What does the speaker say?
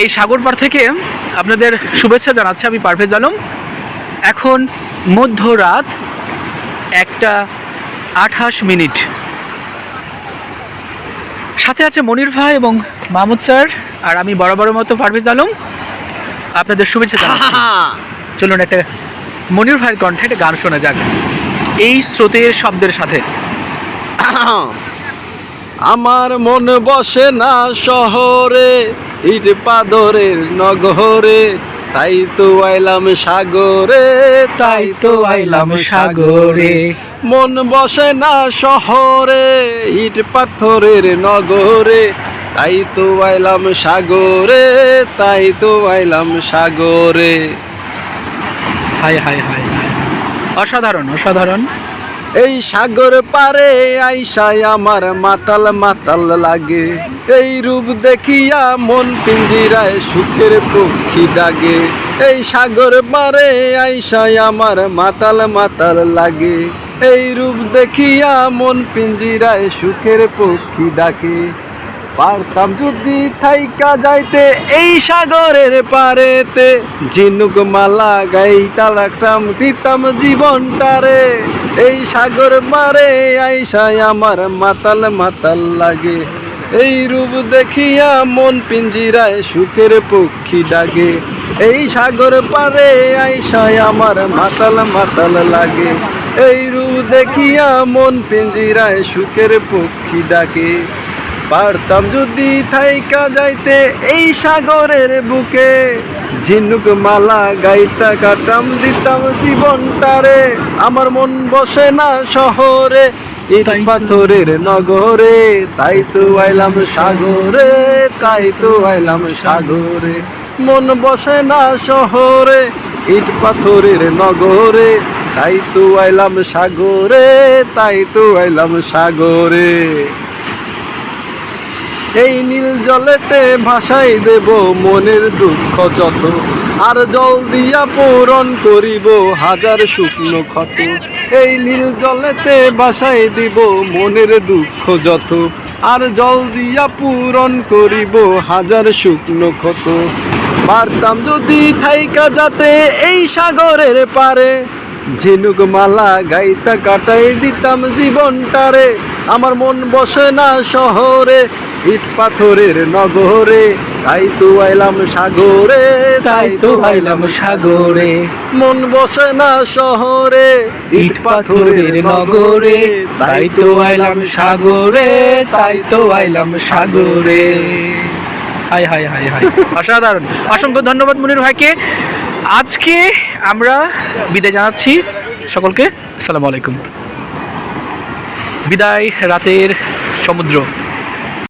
এই সাগর পার থেকে আপনাদের শুভেচ্ছা জানাচ্ছি আমি পারভেজ আলম। এখন মধ্যরাত একটা আঠাশ মিনিট। সাথে আছে মনির ভাই এবং মাহমুদ স্যার আর আমি বরাবরের মতো পারভেজ আলম। আপনাদের শুভেচ্ছা জানাচ্ছি। চলুন একটা মনির ভাইয়ের কণ্ঠে একটা গান শোনা যাক। এই স্রোতের শব্দের সাথে। আমার মন বসে না শহরে। ইট পাদরের নগরে, তাই তো আইলাম সাগরে, তাই তো আইলাম সাগরে। মন বসে না শহরে, ইট পাথরের নগরে, তাই তো আইলাম সাগরে, তাই তো আইলাম সাগরে। Hi hi hi. অসাধারণ অসাধারণ। এই সাগর পারে আইসাই আমার মাতাল মাতাল লাগে। এই রূপ দেখিয়া মন পিঞ্জিরায় সুখের পক্ষী ডাগে এই সাগর পারে আইসাই আমার মাতাল মাতাল লাগে। এই রূপ দেখিয়া মন পিঞ্জিরায় সুখের পক্ষী ডাকে পারতাম যদি থাইকা যাইতে এই সাগরের পারেতে ঝিনুক মালা গাই লাগতাম দিতাম জীবনটারে। এই সাগর মারে আইসাই আমার মাতাল মাতাল লাগে। এই রূপ দেখিয়া মন পিঞ্জিরায় সুখের পক্ষী ডাগে। এই সাগর পারে আইসাই আমার মাতাল মাতাল লাগে। এই রূপ দেখিয়া মন পিঞ্জিরায় সুখের পক্ষী ডাকে পারতাম যদি থাইকা যাইতে এই সাগরের বুকে। ঝিনুক মালা গাইতা কাটাম দিতাম জীবনটারে। আমার মন বসে না শহরে ইট পাথরের নগরে। তাই তো আইলাম সাগরে তাই তো আইলাম সাগরে। মন বসে না শহরে ইট পাথরের নগরে। তাই তো আইলাম সাগরে তাই তো আইলাম সাগরে। এই নীল জলেতে ভাসাই দেব মনের দুঃখ যত। আর জল দিয়া পূরণ করিব হাজার শুকনো ক্ষত। এই নীল জলেতে ভাসাই দিব মনের দুঃখ যত। আর জল দিয়া পূরণ করিব হাজার শুকনো ক্ষত। পারতাম যদি থাইকা যাতে এই সাগরের পারে। ঝিনুক মালা গাইতা কাটাই দিতাম জীবনটারে। আমার মন বসে না শহরে। ইট পাথরের নগরে তাই তো আইলাম সাগরে তাই তো আইলাম সাগরে। মন বসে না শহরে ইট পাথরের নগরে তাই তো আইলাম সাগরে। তাই তো আইলাম সাগরে। Hi hi hi hi. অসাধারণ। অসংখ্য ধন্যবাদ মুনির ভাইকে। আজকে আমরা বিদায় জানাচ্ছি সকলকে। আসসালামু আলাইকুম। বিদায় রাতের সমুদ্র।